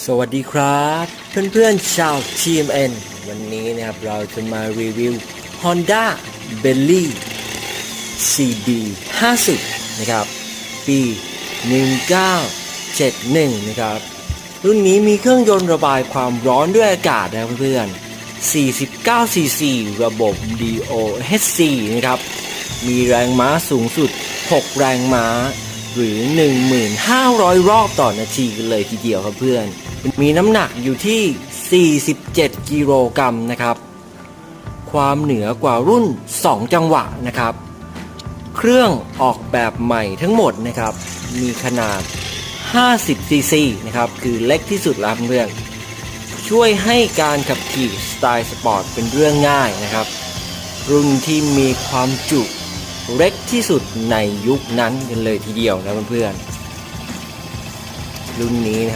สวัสดีครับ เพื่อนๆชาว TMN วันนี้นะครับเราจะมารีวิว Honda Belly CB 50นะครับ ปี 1971 นะครับ รุ่นนี้มีเครื่องยนต์ระบายความร้อนด้วยอากาศนะครับเพื่อนๆ49 cc ระบบ DOHC นะครับ มีแรงม้าสูงสุด 6 แรงม้า หรือ 1,500 รอบต่อนาทีกันเลยทีเดียวครับเพื่อน มีน้ำหนักอยู่ที่ 47 กิโลกรัมนะครับ ความเหนือกว่ารุ่น 2 จังหวะนะครับ เครื่องออกแบบใหม่ทั้งหมดนะครับ มีขนาด 50 ซีซีนะครับ คือเล็กที่สุดแล้วเพื่อน ช่วยให้การขับขี่สไตล์สปอร์ตเป็นเรื่องง่ายนะครับ รุ่นที่มีความจุ เล็กที่สุดในยุคนั้นกันเลยทีเดียวนะเพื่อนๆรุ่นนี้นะครับ